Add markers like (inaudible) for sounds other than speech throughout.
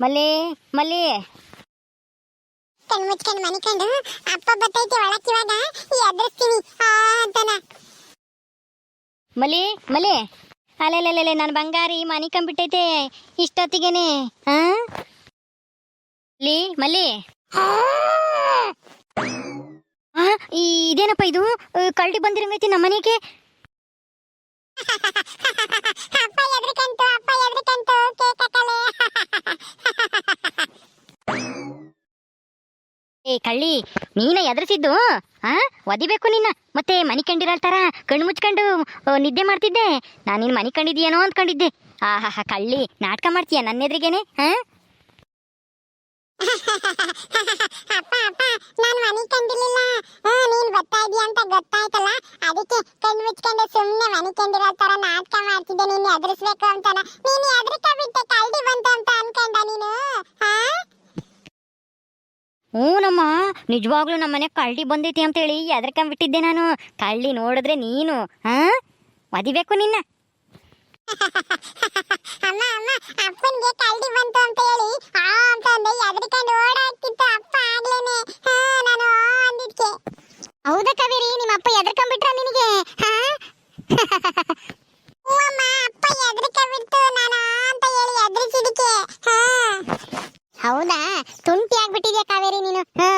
ಮಲ್ಲಿ ಮಲ್ಲಿ. ಕಣ್ ಮುಚ್ಕೊಂಡು ಮನಿಕೊಂಡು ಅಪ್ಪ ಬತ್ತೈತಿ ಒಳಕ್ ಇವಾಗ ಎದುರಿಸ್ತೀನಿ ಅಂತಾನ. ಮಲಿ ಮಲಿ ಅಲೆಲೆಲೆಲೆ ನನ್ನ ಬಂಗಾರಿ ಮನಿಕೊಂಡ್ಬಿಟ್ಟೈತೆ ಇಷ್ಟೊತ್ತಿಗೆನೆ. ಹಾ ಮಲ್ಲಿ ಮಲ್ಲಿ. ಆ, ಇದೇನಪ್ಪ ಇದು? ಕಳ್ಳಿ ಬಂದಿರಂಗೈತಿ ನಮ್ಮ ಮನೆಗೆ ಅಪ್ಪ (laughs) ಅಪ್ಪ ಏ ಕಳ್ಳಿ ನೀನ ಎದ್ರಿಸಿದ್ದು ಆ? ಒದಿಬೇಕು ನಿನ್ನ. ಮತ್ತೆ ಮನಿ ಕಂಡಿರಲ್ತಾರ ಕಣ್ಣು ಮುಚ್ಕೊಂಡು ನಿದ್ದೆ ಮಾಡ್ತಿದ್ದೆ. ನಾನು ನಿನ್ನ ಮನಿ ಕಂಡಿದ್ಯೇನೋ ಅಂದ್ಕೊಂಡಿದ್ದೆ ಆಹಾ ಕಳ್ಳಿ ನಾಟಕ ಮಾಡ್ತೀಯ ನನ್ನ ಎದುರಿಗೇನೆ ಹಾ (laughs) ಅಪ್ಪ ಅಪ್ಪ ನಾನು ಮನಿ ಕಂಡಿರ್ಲಿಲ್ಲ. ಆ, ನೀನ್ ಅಂತ ಗೊತ್ತಾಯ್ತಲ್ಲ ಅದಕ್ಕೆ ಕಣ್ಣು ಮುಚ್ಕೊಂಡು ಸುಮ್ಮನೆ ಮನೆ ಕಂಡಿರೋ ತರ ನಾಟಕ ಮಾಡ್ತಿದ್ದೆ. ನೀನು ಎದುರಿಸ್ಬೇಕು ಅಂತಾನ. ನೀನು ಎದ್ರಿಕ ಬಿಟ್ಟೆ ಕಲ್ಡಿ ಬಂತು ಅಂತ ಅನ್ಕೊಂಡ ನೀನು? ಹಾ? ಹ್ಞೂ ನಮ್ಮ ನಿಜವಾಗ್ಲೂ ನಮ್ಮ ಮನೆ ಕಳ್ಳಿ ಬಂದೈತಿ ಅಂತೇಳಿ ಎದ್ರಕೊಂಡ್ಬಿಟ್ಟಿದ್ದೆ ನಾನು. ಕಳ್ಳಿ ನೋಡಿದ್ರೆ ನೀನು ಹಾ? ಒದಿಬೇಕು ನಿನ್ನ. ಅಮ್ಮ ಅಮ್ಮ ಅಪ್ಪನಿಗೆ ಕಲ್ಡಿ ಬಂತು ಅಂತ ಹೇಳಿ ಆ ಅಂತ ಅಂದೆ. ಎದ್ರಿಕೊಂಡು ಓಡಾಡ್ತಿತ್ತು ಅಪ್ಪ ಆಗ್ಲೇನೆ. ಹಾ ನಾನು ಆ ಅಂದಿದ್ಕೆ. ಹೌದಾ ಕಾವೇರಿ? ನಿಮ್ಮ ಅಪ್ಪ ಎದ್ರಕೊಂಡ್ಬಿಟ್ರ ನಿನಗೆ? ಹಾ? (laughs) ಅಮ್ಮ ಅಪ್ಪ ಎದ್ರಕೊಂಡ್ಬಿಟ್ಟು ನಾನು ಅಂತ ಹೇಳಿ ಎದ್ರಿಸಿದಕ್ಕೆ ಹಾ? ಹೌದಾ? ತುಂಟಿ ಆಗ್ಬಿಟ್ಟಿದ್ಯಾ ಕಾವೇರಿ ನೀನು? ಹಾ?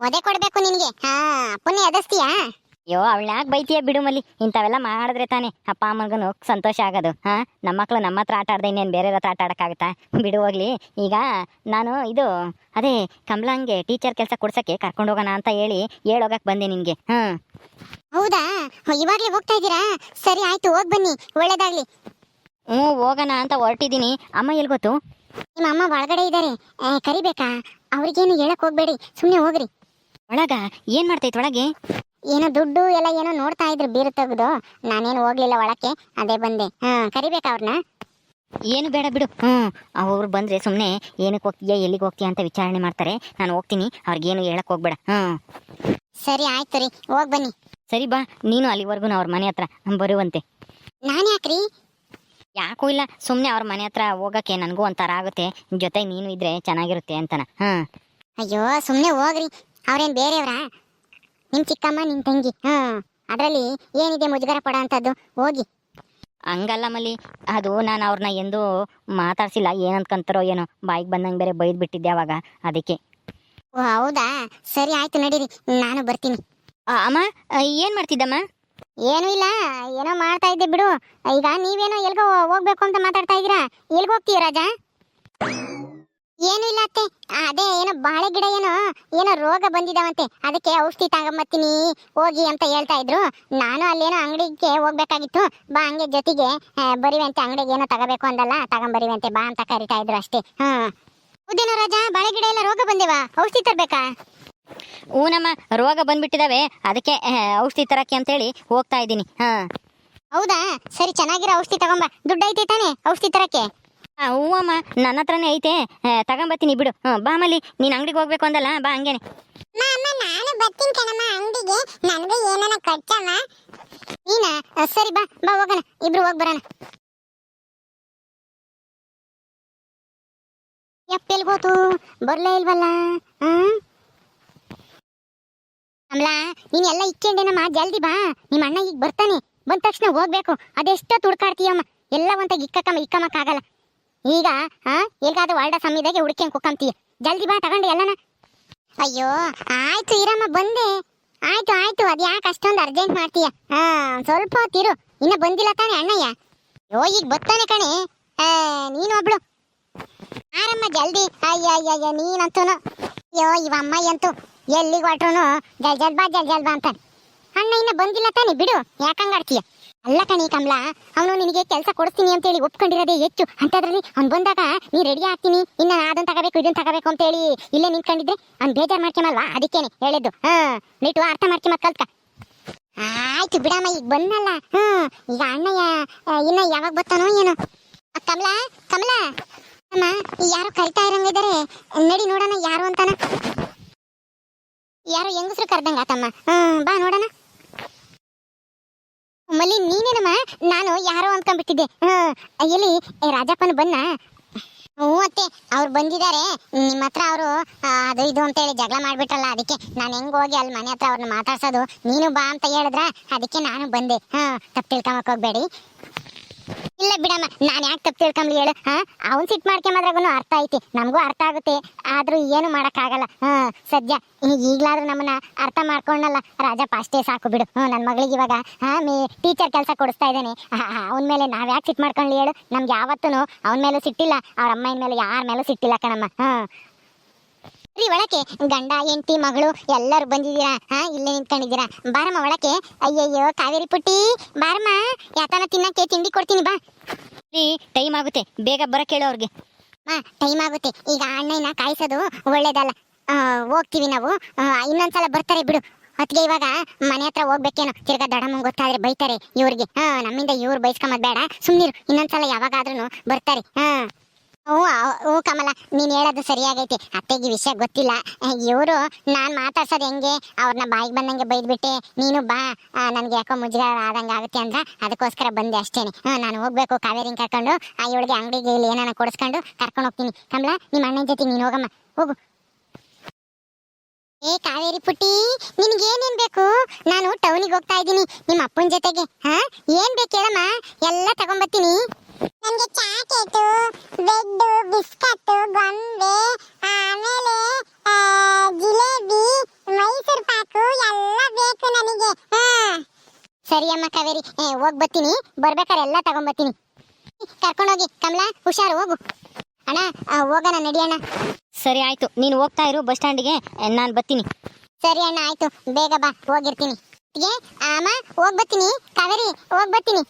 ಒದೆ ಕೊಡ್ಬೇಕು ನಿನಗೆ. ಹಾ ಅಪ್ಪನ್ನೇ ಎದಸ್ತೀಯಾ ಅಯ್ಯೋ ಯಾಕೆ ಬೈತೀಯ ಬಿಡು ಮಲ್ಲಿ. ಇಂಥವೆಲ್ಲ ಮಾಡಿದ್ರೆ ತಾನೇ ಅಪ್ಪ ಅಮ್ಮನಿಗೂ ಸಂತೋಷ ಆಗೋದು. ಹಾ ನಮ್ಮ ಮಕ್ಳು ನಮ್ಮ ಹತ್ರ ಆಟ ಆಡ್ದೆ ಇನ್ನೇನು ಬೇರೆ ಹತ್ರ ಆಟ ಆಡೋಕ್ಕಾಗುತ್ತಾ? ಬಿಡು ಹೋಗ್ಲಿ. ಈಗ ನಾನು ಇದು ಅದೇ ಕಮಲಂಗೆ ಟೀಚರ್ ಕೆಲಸ ಕೊಡ್ಸಕ್ಕೆ ಕರ್ಕೊಂಡು ಹೋಗೋಣ ಅಂತ ಹೇಳಿ ಹೇಳೋಗಕ್ಕೆ ಬಂದೆ ನಿನಗೆ. ಹಾಂ. ಹೌದಾ? ಇವಾಗ್ಲೇ ಹೋಗ್ತಾ ಇದ್ದೀರಾ? ಸರಿ ಆಯ್ತು ಹೋಗಿ ಬನ್ನಿ. ಒಳ್ಳೇದಾಗ್ಲಿ. ಹ್ಞೂ ಹೋಗೋಣ ಅಂತ ಹೊರಟಿದ್ದೀನಿ. ಅಮ್ಮ ಎಲ್ಲಿ ಗೊತ್ತು? ನಿಮ್ಮ ಅಮ್ಮ ಒಳಗಡೆ ಇದ್ದಾರೆ ಕರಿಬೇಕಾ? ಅವ್ರಿಗೇನು ಹೇಳಕ್ ಹೋಗ್ಬೇಡಿ. ಸುಮ್ಮನೆ ಹೋಗ್ರಿ. ಒಳಗ ಏನು ಮಾಡ್ತೈತೆ ಒಳಗೆ? ಏನೋ ದುಡ್ಡು ಎಲ್ಲ ಏನೋ ನೋಡ್ತಾ ಇದ್ರು ಬೀರು ತೆಗ್ದು. ನಾನೇನು ಹೋಗ್ಲಿಲ್ಲ ಒಳಕ್ಕೆ. ಅದೇ ಬಂದೆ. ಹಾ ಕರಿಬೇಕ ಅವ್ರನ್ನ ಏನು ಬೇಡ ಬಿಡು. ಹ್ಞೂ ಅವ್ರು ಬಂದ್ರೆ ಸುಮ್ಮನೆ ಏನಕ್ಕೆ ಹೋಗ್ತೀಯಾ ಎಲ್ಲಿಗೆ ಹೋಗ್ತೀಯಾ ಅಂತ ವಿಚಾರಣೆ ಮಾಡ್ತಾರೆ. ನಾನು ಹೋಗ್ತೀನಿ ಅವ್ರಿಗೇನು ಹೇಳಕ್ಕೆ ಹೋಗ್ಬೇಡ. ಹ್ಞೂ. ಸರಿ ಆಯ್ತು ರೀ. ಹೋಗ್ ಬನ್ನಿ. ಸರಿ ಬಾ ನೀನು ಅಲ್ಲಿವರೆಗೂ ಅವ್ರ ಮನೆ ಹತ್ರ ಬರುವಂತೆ. ನಾನು ಯಾಕ್ರಿ ಯಾಕೂ ಇಲ್ಲ ಸುಮ್ಮನೆ ಅವ್ರ ಮನೆ ಹತ್ರ ಹೋಗಕ್ಕೆ ನನಗೂ ಒಂಥರ ಆಗುತ್ತೆ. ಜೊತೆ ನೀನು ಇದ್ರೆ ಚೆನ್ನಾಗಿರುತ್ತೆ ಅಂತನ. ಹಾಂ ಅಯ್ಯೋ ಸುಮ್ನೆ ಹೋಗ್ರಿ. ಅವ್ರೇನು ಬೇರೆಯವ್ರಾ? ನಿಮ್ ಚಿಕ್ಕಮ್ಮ ನಿಮ್ ತಂಗಿ. ಹಾ ಅದ್ರಲ್ಲಿ ಏನಿದೆ ಮುಜುಗರ ಪಡ ಅಂತದ್ದು? ಹೋಗಿ. ಹಂಗಲ್ಲ ಮಲ್ಲಿ. ಅದು ನಾನು ಅವ್ರನ್ನ ಎಂದೂ ಮಾತಾಡ್ಸಿಲ್ಲ. ಕಂತರೋ ಏನೋ. ಬಾಯಿಗೆ ಬಂದಂಗೆ ಬೇರೆ ಬೈದು ಬಿಟ್ಟಿದ್ದೆ ಅವಾಗ. ಅದಕ್ಕೆ. ಓ ಹೌದಾ? ಸರಿ ಆಯ್ತು ನಡೀರಿ. ನಾನು ಬರ್ತೀನಿ. ಅಮ್ಮ ಏನು ಮಾಡ್ತಿದ್ದಮ್ಮ ಏನೂ ಇಲ್ಲ. ಏನೋ ಮಾಡ್ತಾ ಇದ್ದೆ ಬಿಡು. ಈಗ ನೀವೇನೋ ಎಲ್ಗೋ ಹೋಗ್ಬೇಕು ಅಂತ ಮಾತಾಡ್ತಾ ಇದ್ದೀರಾ? ಎಲ್ಗೋಗ್ತೀಯ ರಾಜ? ಏನೂ ಇಲ್ಲ ಅತ್ತೆ. ಅದೇ ಏನೋ ಬಾಳೆ ಗಿಡ ಏನೋ ಏನೋ ರೋಗ ಬಂದಿದಾವಂತೆ. ಅದಕ್ಕೆ ಔಷಧಿ ತಗೊಂಬತ್ತೀನಿ ಹೋಗಿ ಅಂತ ಹೇಳ್ತಾ ಇದ್ರು. ನಾನು ಅಲ್ಲೇನೋ ಅಂಗಡಿಗೆ ಹೋಗ್ಬೇಕಾಗಿತ್ತು. ಬಾ ಹಂಗೆ ಜೊತೆಗೆ ಬರಿವಂತೆ ಅಂಗಡಿಗೆ ಏನೋ ತಗೋಬೇಕು ಅಂದಲ್ಲ ತಗೊಂಬರಿವಂತೆ ಬಾ ಅಂತ ಕರಿತಾ ಇದ್ರು ಅಷ್ಟೇ. ಹಾ. ಹೌದೇನೋ ರಾಜ ಬಾಳೆ ಗಿಡ ಎಲ್ಲ ರೋಗ ಬಂದೇವಾ? ಔಷಧಿ ತರ್ಬೇಕಾ? ಊನಮ್ಮ ರೋಗ ಬಂದ್ಬಿಟ್ಟಿದಾವೆ. ಅದಕ್ಕೆ ಔಷಧಿ ತರಕ್ಕೆ ಅಂತೇಳಿ ಹೋಗ್ತಾ ಇದ್ದೀನಿ. ಹಾ. ಹೌದಾ? ಸರಿ ಚೆನ್ನಾಗಿರೋ ಔಷಧಿ ತಗೊಂಬ. ದುಡ್ಡು ಐತೆ ತಾನೆ ಔಷಧಿ ತರಕ್ಕೆ? ಹ್ಞೂ ಅಮ್ಮ ನನ್ನ ಹತ್ರನೇ ಐತೆ. ತಗೊಂಬತ್ತೀನಿ, ಬಿಡು. ಬಾ ಮಲ್ಲಿ. ನೀನು ಅಂಗಡಿಗೆ ಹೋಗ್ಬೇಕು ಅಂದಲ್ಲ, ಬಾ ಹಂಗೇನೆ. ನಾನು ಬರ್ತೀನಿ ಕಣಮ್ಮ ಅಂಗಡಿಗೆ. ನನಗೂ ಏನಾನ ಖರ್ಚಮ್ಮ. ನೀನ ಸರಿ, ಬಾ ಬಾ, ಹೋಗೋಣ. ಇಬ್ರು ಹೋಗಿ ಬರೋಣ. ಯಪ್ಪ ಎಲ್ಗೋತು ಬರ್ಲೇ ಇಲ್ವಲ್ಲ? ಹ್ಮ್ ಕಮಲಾ ಎಲ್ಲ ಇಕ್ಕೊಂಡೇನಮ್ಮ, ಜಲ್ದಿ ಬಾ. ನಿಮ್ಮ ಅಣ್ಣ ಈಗ ಬರ್ತಾನೆ. ಬಂದ ತಕ್ಷಣ ಹೋಗ್ಬೇಕು. ಅದೆಷ್ಟೋ ತುಡ್ಕಾಡ್ತೀಯಮ್ಮ. ಎಲ್ಲ ಒಂತಾಗ ಇಕ್ಕಕ್ಕಮ್ಮ ಇಕ್ಕಮ್ಮಕ್ಕಾಗಲ್ಲ ಈಗ ಹಾ ಎಲ್ಗಾದ್ರೂ ವಾಲ್ಡ ಸಮಯದಾಗೆ ಹುಡ್ಕೊಂಡ್ ಕುಕ್ಕಂತೀಯ. ಜಲ್ದಿ ಬಾ, ತಗೊಂಡು ಎಲ್ಲನ. ಅಯ್ಯೋ, ಆಯ್ತು ಇರಮ್ಮ ಬಂದೆ. ಆಯ್ತು ಆಯ್ತು ಅದ್ಯಾಕ ಅಷ್ಟೊಂದು ಅರ್ಜೆಂಟ್ ಮಾಡ್ತೀಯ? ಹಾ ಸ್ವಲ್ಪ ಹೊತ್ತಿರು. ಇನ್ನ ಬಂದಿಲ್ಲ ತಾನೆ ಅಣ್ಣಯ್ಯ? ಅಯ್ಯೋ, ಈಗ ಬರ್ತಾನೆ ಕಣೆ. ನೀನು ಒಬ್ಳು ಆರಮ್ಮ, ಜಲ್ದಿ. ಅಯ್ಯ ಅಯ್ಯ ಅಯ್ಯ ಇವಮ್ಮ ಅಂತೂ ಎಲ್ಲಿಗೆ ಹೊಟ್ರು ಜಲ್ ಜಲ್ ಬಾ ಜಲ್ ಬಾ ಅಂತ ಅಣ್ಣ, ಇನ್ನ ಬಂದಿಲ್ಲ ತಾನೆ, ಬಿಡು. ಯಾಕಂಗಾಡ್ತೀಯ ಅಲ್ಲ ಕಣಿ ಕಮಲ, ಅವನು ನಿನಗೆ ಕೆಲಸ ಕೊಡ್ತೀನಿ ಅಂತೇಳಿ ಒಪ್ಕೊಂಡಿರೋದೆ ಹೆಚ್ಚು. ಅಂತದ್ರಲ್ಲಿ ಅವ್ನು ಬಂದಾಗ ನೀ ರೆಡಿ ಆಗ್ತೀನಿ. ಇನ್ನ ಅದನ್ನ ತಗಬೇಕು ಇದನ್ನ ತಗೋಬೇಕು ಅಂತೇಳಿ ಇಲ್ಲೇ ನಿಂತ್ಕೊಂಡಿದ್ರೆ ಅವ್ನು ಬೇಜಾರ್ ಮಾಡ್ಕೊಂಬಲ್ವಾ? ಅದಕ್ಕೇನೆ ಹೇಳಿದ್ದು ಹಾ ನೀಟು ಅರ್ಥ ಮಾಡ್ಕೊಂಬ ಕಲ್ತ್ಕ. ಆಯ್ತು ಬಿಡಮ್ಮ, ಈಗ ಬಂದಲ್ಲ ಹ್ಮ್, ಈಗ ಅಣ್ಣಯ್ಯ ಇನ್ನ ಯಾವಾಗ ಬರ್ತಾನೋ ಏನೋ. ಕಮಲಾ ಕಮಲ ಕಮಲ. ಅಮ್ಮ, ಯಾರು ಕರಿತಾ ಇರಂಗಿದ್ದಾರೆ ನಡಿ ನೋಡೋಣ ಯಾರು ಅಂತಾನ. ಯಾರು ಹೆಂಗಸ್ರು ಕರ್ದಂಗ ಆತಮ್ಮ ಹ್ಮ್, ಬಾ ನೋಡೋಣ. ಮಲ್ಲಿ ನೀನೇನಮ್ಮ ನಾನು ಯಾರೋ ಅನ್ಕೊಂಡ್ಬಿಟ್ಟಿದ್ದೆ ಹ್ಮ್ ಎಲ್ಲಿ ರಾಜಪ್ಪನ ಬನ್ನ? ಹ್ಞೂ ಅತ್ತೆ, ಅವ್ರು ಬಂದಿದ್ದಾರೆ. ನಿಮ್ಮ ಹತ್ರ ಅವರು ಅದು ಇದು ಅಂತೇಳಿ ಜಗಳ ಮಾಡಿಬಿಟ್ರಲ್ಲ, ಅದಕ್ಕೆ ನಾನು ಹೆಂಗೆ ಹೋಗಿ ಅಲ್ಲಿ ಮನೆ ಹತ್ರ ಅವ್ರನ್ನ ಮಾತಾಡ್ಸೋದು? ನೀನು ಬಾ ಅಂತ ಹೇಳಿದ್ರ, ಅದಕ್ಕೆ ನಾನು ಬಂದೆ. ಹಾಂ, ತಪ್ಪು ತಿಳ್ಕೊಂಬಕ್ಕೆ ಹೋಗ್ಬೇಡಿ. ಇಲ್ಲ ಬಿಡಮ್ಮ, ನಾನು ಯಾಕೆ ತಪ್ಪು ತಿಳ್ಕೊಂಬ್ಲಿ ಹೇಳು, ಹಾ? ಅವ್ನು ಸಿಟ್ ಮಾಡ್ಕೊಂಬದ್ರಾಗೂ ಅರ್ಥ ಐತಿ, ನಮಗೂ ಅರ್ಥ ಆಗುತ್ತೆ, ಆದ್ರೂ ಏನು ಮಾಡೋಕ್ಕಾಗಲ್ಲ, ಹಾ? ಸದ್ಯ ಈಗ ಈಗ್ಲಾದ್ರೂ ನಮ್ಮನ್ನ ಅರ್ಥ ಮಾಡ್ಕೊಂಡಲ್ಲ ರಾಜಪ್ಪ ಅಷ್ಟೇ ಸಾಕು ಬಿಡು ಹ್ಮ್ ನನ್ನ ಮಗಳಿಗೆ ಇವಾಗ, ಹಾ? ಮೇ, ಟೀಚರ್ ಕೆಲಸ ಕೊಡಿಸ್ತಾ ಇದ್ದಾನೆ ಅವನ ಮೇಲೆ ನಾವ್ ಯಾಕೆ ಸಿಟ್ ಮಾಡ್ಕೊಂಡ್ಲಿ ಹೇಳು, ನಮ್ಗೆ ಯಾವತ್ತೂ ಅವನ ಮೇಲೂ ಸಿಟ್ಟಿಲ್ಲ, ಅವ್ರ ಅಮ್ಮನ ಮೇಲೆ ಯಾರ ಮೇಲೂ ಸಿಟ್ಟಿಲ್ಲ ಕಣಮ್ಮ, ಹಾ? ರೀ ಒಳಕ್ಕೆ ಗಂಡ ಹೆಂಡತಿ ಮಗಳು ಎಲ್ಲರೂ ಬಂದಿದ್ದೀರಾ? ಹಾ ಇಲ್ಲೇ ನಿಂತ್ಕೊಂಡಿದ್ದೀರಾ? ಬಾರಮ್ಮ ಒಳಕ್ಕೆ. ಅಯ್ಯಯ್ಯೋ ಕಾವೇರಿ ಪುಟ್ಟಿ ಬಾರಮ್ಮ. ಯಾತನ ತಿನ್ನಕ್ಕೆ ತಿಂಡಿ ಕೊಡ್ತೀನಿ ಬಾ. ರೀ ಟೈಮ್ ಆಗುತ್ತೆ. ಬೇಗ ಬರಕ್ಕೆ ಹೇಳು ಅವ್ರಿಗೆ. ಮಾ ಟೈಮ್ ಆಗುತ್ತೆ. ಈಗ ಅಣ್ಣನ ಕಾಯಿಸೋದು ಒಳ್ಳೇದಲ್ಲ. ಆ, ಹೋಗ್ತೀವಿ ನಾವು. ಆ, ಇನ್ನೊಂದ್ಸಲ ಬರ್ತಾರೆ ಬಿಡು. ಹೊತ್ತಿಗೆ ಇವಾಗ ಮನೆ ಹತ್ರ ಹೋಗ್ಬೇಕೇನೋ. ತಿರ್ಗಾ ದಡಮ್ಮ ಗೊತ್ತಾದ್ರೆ ಬೈತಾರೆ ಇವ್ರಿಗೆ. ಹಾ ನಮ್ಮಿಂದ ಇವ್ರು ಬೈಸ್ಕೊಂಬದ್ ಬೇಡ. ಸುಮ್ಮನಿರು ಇನ್ನೊಂದ್ಸಲ ಯಾವಾಗಾದ್ರೂ ಬರ್ತಾರೆ. ಹಾ. ಓ ಕಮಲ, ನೀನ್ ಹೇಳೋದು ಸರಿಯಾಗೈತಿ. ಅತ್ತೆಗೆ ವಿಷಯ ಗೊತ್ತಿಲ್ಲ. ಇವರು ನಾನ್ ಮಾತಾಡ್ಸೋದು ಹೆಂಗೆ? ಅವ್ರನ್ನ ಬಾಯಿಗೆ ಬಂದಂಗೆ ಬೈದ್ಬಿಟ್ಟೆ. ನೀನು ಬಾ. ನನ್ಗೆ ಯಾಕೋ ಮುಜುಗರ ಆದಂಗೆ ಆಗುತ್ತೆ ಅಂದ್ರ ಅದಕ್ಕೋಸ್ಕರ ಬಂದೆ ಅಷ್ಟೇನೆ. ನಾನು ಹೋಗ್ಬೇಕು ಕಾವೇರಿನ ಕರ್ಕೊಂಡು. ಆ ಇವಳಿಗೆ ಅಂಗಡಿಗೆ ಇಲ್ಲಿ ಏನಾನ ಕೊಡಿಸ್ಕೊಂಡು ಕರ್ಕೊಂಡು ಹೋಗ್ತೀನಿ. ಕಮಲ ನಿಮ್ಮ ಅಣ್ಣನ ಜೊತೆ ನೀನು ಹೋಗಮ್ಮ. ಹೋಗು. ಏ, ಕಾವೇರಿ ಪುಟ್ಟಿ ನಿನ್ಗೆ ಏನೇನ್ ಬೇಕು? ನಾನು ಟೌನಿಗೆ ಹೋಗ್ತಾ ಇದ್ದೀನಿ. ನಿಮ್ಮ ಅಪ್ಪನ ಜೊತೆಗೆ. ಹಾ? ಏನ್ ಬೇಕು ಹೇಳಮ್ಮ? ಎಲ್ಲ ತಗೊಂಬರ್ತೀನಿ ನನ್ಗೆ ಚಾಕೆಟು ಬೆಡ್ ಬಿಸ್ಕತ್ತು ಗೊಂಬೆ ಆಮೇಲೆ ಜಿಲೇಬಿ ಮೈಸೂರು ಪಾಕು ಎಲ್ಲ ಬೇಕು ನನಗೆ. ಸರಿ ಅಮ್ಮ ಕಾವೇರಿ. ಹೋಗ್ ಬರ್ತೀನಿ. ಬರ್ಬೇಕಾದ್ರೆ ಎಲ್ಲ ತಗೊಂಬರ್ತೀನಿ ಕರ್ಕೊಂಡೋಗಿ ಕಮಲಾ ಹುಷಾರು ಹೋಗು. ಅಣ್ಣ ಹೋಗೋಣ ನಡಿ ಸರಿ ಆಯ್ತು. ನೀನು ಹೋಗ್ತಾ ಇರು ಬಸ್ ಸ್ಟ್ಯಾಂಡಿಗೆ ನಾನು ಬರ್ತೀನಿ. ಸರಿ ಅಣ್ಣ ಆಯ್ತು. ಬೇಗ ಬಾ ಹೋಗಿರ್ತೀನಿ. ಅಮ್ಮ ಹೋಗ್ ಬರ್ತೀನಿ. ಕಾವೇರಿ ಹೋಗ್ ಬರ್ತೀನಿ.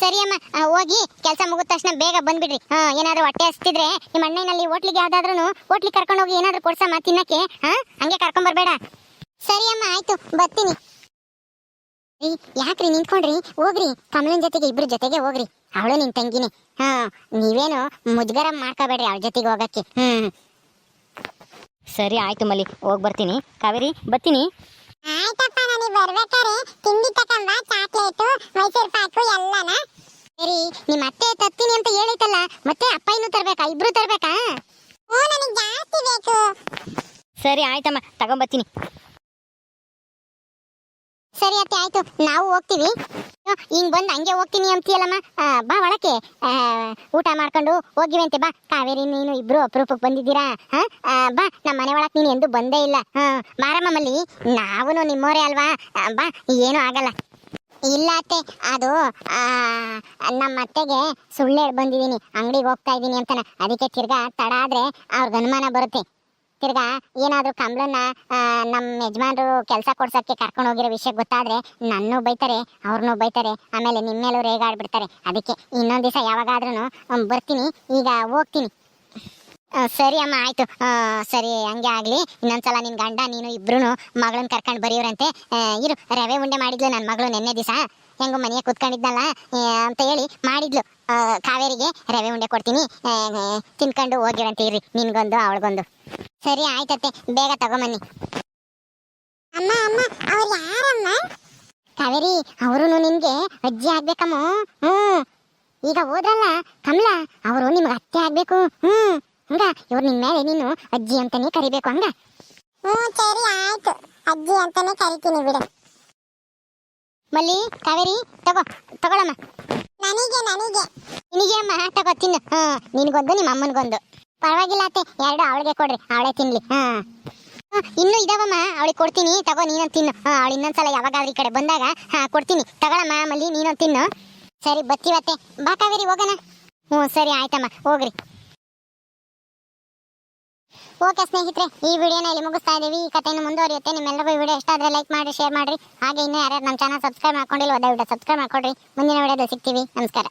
ಸರಿ ಅಮ್ಮ ಹೋಗಿ ಕೆಲಸ ಮುಗಿದ ತಕ್ಷಣ ಬೇಗ ಬಂದ್ಬಿಡ್ರಿ. ಹಾ, ಏನಾದ್ರು ಹೊಟ್ಟೆ ಹಸ್ತಿದ್ರೆ ನಿಮ್ಮ ಅಣ್ಣನಲ್ಲಿ ಹೋಟ್ಲಿಗೆ ಯಾವ್ದಾದ್ರು ಹೋಟ್ಲಿಗೆ ಕರ್ಕೊಂಡು ಹೋಗಿ ಏನಾದ್ರು ಕೊಡ್ಸಮ್ಮ ತಿನ್ನಕ್ಕೆ, ಹಾ? ಹಂಗೆ ಕರ್ಕೊಂಡ್ ಬರ್ಬೇಡ. ಸರಿ ಅಮ್ಮ, ಆಯ್ತು, ಬರ್ತೀನಿ. ಯಾಕ್ರಿ ನಿಂತ್ಕೊಂಡ್ರಿ? ಹೋಗ್ರಿ, ಕಮಲನ್ ಜೊತೆಗೆ ಇಬ್ರು ಜೊತೆಗೆ ಹೋಗ್ರಿ. ಅವಳು ನಿನ್ ತಂಗಿನಿ. ಹಾ, ನೀವೇನು ಮುಜುಗರ ಮಾಡ್ಕೋಬೇಡ್ರಿ ಅವಳ ಜೊತೆಗೆ ಹೋಗಕ್ಕೆ. ಹ್ಮ್. ಸರಿ, ಆಯ್ತು ಮಲ್ಲಿ, ಹೋಗಿ ಬರ್ತೀನಿ. ಕಾವೇರಿ, ಬರ್ತೀನಿ. ಆಯ್ತಪ್ಪ, ನನಗೆ ಬರ್ಬೇಕಾರೆ. ತಿಂಡಿ ತಕೊಂಬ ಚಾಕ್ಲೇಟು. ಮೈಸೂರು ಪಾಕು ಎಲ್ಲನ? ಸರಿ ನಿಮ್ಮ ಅತ್ತೆ ತತ್ತೀನಿ ಅಂತ ಹೇಳಿತಲ್ಲ ಮತ್ತೆ ಅಪ್ಪ ಇನ್ನು ತರ್ಬೇಕಾ? ಇಬ್ರು ತರ್ಬೇಕಾ? ಓ ನನಗೆ ಜಾಸ್ತಿ ಬೇಕು. ಸರಿ, ಆಯ್ತಮ್ಮ, ತಗೊಂಬತ್ತೀನಿ. ಸರಿ, ಅತ್ತೆ, ಆಯ್ತು. ನಾವು ಹೋಗ್ತೀವಿ. ಹಿಂಗ್ ಬಂದ್ ಹಂಗೆ ಹೋಗ್ತೀನಿ ಅಂತೀಯಲ್ಲಮ್ಮ. ಬಾ ಒಳಕ್ಕೆ. ಊಟ ಮಾಡ್ಕೊಂಡು ಹೋಗಿವಂತೆ, ಬಾ. ಕಾವೇರಿ, ನೀನು ಇಬ್ರು ಅಪರೂಪಕ್ಕೆ ಬಂದಿದ್ದೀರಾ? ಹಾ? ಬಾ ನಮ್ಮ ಮನೆ ಒಳಕ್ ನೀನು ಎಂದು ಬಂದೇ ಇಲ್ಲ. ಹಾ ಮಾರಮ್ಮ ಮಲ್ಲಿ ನಾವು ನಿಮ್ಮೋರೇ ಅಲ್ವಾ? ಬಾ, ಏನೂ ಆಗಲ್ಲ. ಇಲ್ಲ ಅತ್ತೆ, ಅದು ನಮ್ಮ ಅತ್ತೆಗೆ ಸುಳ್ಳು ಬಂದಿದ್ದೀನಿ, ಅಂಗಡಿಗೆ ಹೋಗ್ತಾ ಇದ್ದೀನಿ ಅಂತಾನ. ಅದಕ್ಕೆ ತಿರ್ಗಾ ತಡ ಆದ್ರೆ ಅವ್ರಿಗೆ ಅನುಮಾನ ಬರುತ್ತೆ. ತಿರ್ಗಾ ಏನಾದರೂ ಕಂಬಳನ್ನ ನಮ್ಮ ಯಜಮಾನ್ರು ಕೆಲಸ ಕೊಡ್ಸಕ್ಕೆ ಕರ್ಕೊಂಡು ಹೋಗಿರೋ ವಿಷಯ ಗೊತ್ತಾದ್ರೆ ನನ್ನೂ ಬೈತಾರೆ ಅವ್ರನ್ನೂ ಬೈತಾರೆ, ಆಮೇಲೆ ನಿಮ್ಮ ಮೇಲೂ ರೇಗಾಡ್ಬಿಡ್ತಾರೆ. ಅದಕ್ಕೆ ಇನ್ನೊಂದು ದಿವಸ ಯಾವಾಗಾದ್ರೂ ಬರ್ತೀನಿ, ಈಗ ಹೋಗ್ತೀನಿ. ಸರಿ ಅಮ್ಮ, ಆಯ್ತು. ಸರಿ, ಹಂಗೆ ಆಗ್ಲಿ. ಇನ್ನೊಂದ್ಸಲ ನಿನ್ ಗಂಡ, ನೀನು ಇಬ್ರು ಮಗಳನ್ನ ಕರ್ಕೊಂಡು ಬರೀವ್ರಂತೆ ಇರು, ರವೆ ಉಂಡೆ ಮಾಡಿದ್ಲು ನನ್ನ ಮಗಳು ನೆನ್ನೆ ದಿವಸ. ಹೆಂಗೋ ಮನೆಗೆ ಕೂತ್ಕೊಂಡಿದ್ನಲ್ಲ? ಅಂತ ಹೇಳಿ ಮಾಡಿದ್ಲು. ಕಾವೇರಿಗೆ ರವೆ ಉಂಡೆ ಕೊಡ್ತೀನಿ. ತಿನ್ಕೊಂಡು ಹೋಗಿರಂತೆ ಇರಿ ನಿನ್ಗೊಂದು, ಅವಳಿಗೊಂದು. ಸರಿ ಆಯ್ತತ್ತೆ ಬೇಗ ತಗೊಂಬನ್ನಿ. ಅಮ್ಮ ಅಮ್ಮ, ಅವ್ರು ಯಾರಮ್ಮ? ಕಾವೇರಿ ಅವರು ನಿನ್ಗೆ ಅಜ್ಜಿ ಆಗ್ಬೇಕಮ್ಮ. ಹ್ಮ್. ಈಗ ಹೋದ್ರಲ್ಲ, ಕಮಲ, ಅವರು ನಿಮ್ಗೆ ಅತ್ತೆ ಆಗ್ಬೇಕು. ಹ್ಮ್. ಹಂಗ ಇವ್ರು ನಿನ್ ಮೇಲೆ ನೀನು ಅಜ್ಜಿ ಅಂತಾನೆ ಕರಿಬೇಕು ಹಂಗ? ಸರಿ ಆಯ್ತು. ಅಜ್ಜಿ ಅಂತಾನೆ ಕರಿತೀನಿ ಬಿಡು. ಮಲ್ಲಿ ಕಾವೇರಿ ತಗೋ ತಗೊಳಮ್ಮ. ನನಗೆ ನನಗೆ. ನಿನಗೆ ಅಮ್ಮ ತಗೋ ತಿನ್ನು. ಹಾ ನಿನಗೊಂದು ನಿಮ್ಮ ಅಮ್ಮನಿಗೊಂದು. ಪರವಾಗಿಲ್ಲ ಅತ್ತೆ ಎರಡು ಅವಳಿಗೆ ಕೊಡ್ರಿ ಅವಳೇ ತಿನ್ಲಿ. ಹಾ. ಹಾ, ಇನ್ನು ಇದಾವಮ್ಮ ಅವಳಿಗೆ ಕೊಡ್ತೀನಿ ತಗೋ ನೀನು ತಿನ್ನು. ಹಾ ಅವಳು ಇನ್ನೊಂದ್ಸಲ ಯಾವಾಗಾದ್ರೂ ಈ ಕಡೆ ಬಂದಾಗ ಹಾ ಕೊಡ್ತೀನಿ. ತಗೊಳಮ್ಮ ಮಲ್ಲಿ ನೀನೊಂದು ತಿನ್ನು. ಸರಿ ಬತ್ತೀವತ್ತೆ ಬಾ ಕಾವೇರಿ ಹೋಗೋಣ. ಹ್ಞೂ ಸರಿ ಆಯ್ತಮ್ಮ ಹೋಗ್ರಿ. ಓಕೆ ಸ್ನೇಹಿತರೆ, ಈ ವಿಡಿಯೋನ ಇಲ್ಲಿ ಮುಗಿಸ್ತಾ ಇದೀವಿ. ಈ ಕಥೆಯನ್ನು ಮುಂದುವರಿಯುತ್ತೆ. ನಿಮ್ಮೆಲ್ಲರಿಗೂ ವಿಡಿಯೋ ಇಷ್ಟ ಆದರೆ ಲೈಕ್ ಮಾಡಿ ಶೇರ್ ಮಾಡಿ. ಹಾಗೆ ಇನ್ನೂ ಯಾರ್ಯಾರು ನಮ್ಮ ಚಾನಲ್ ಸಬ್ಸ್ಕ್ರೈಬ್ ಮಾಡ್ಕೊಂಡಿಲ್ಲ ದಯವಿಟ್ಟು ಸಬ್ಸ್ಕ್ರೈಬ್ ಮಾಡ್ಕೊಡ್ರಿ. ಮುಂದಿನ ವಿಡಿಯೋದಲ್ಲಿ ಸಿಗ್ತೀವಿ. ನಮಸ್ಕಾರ.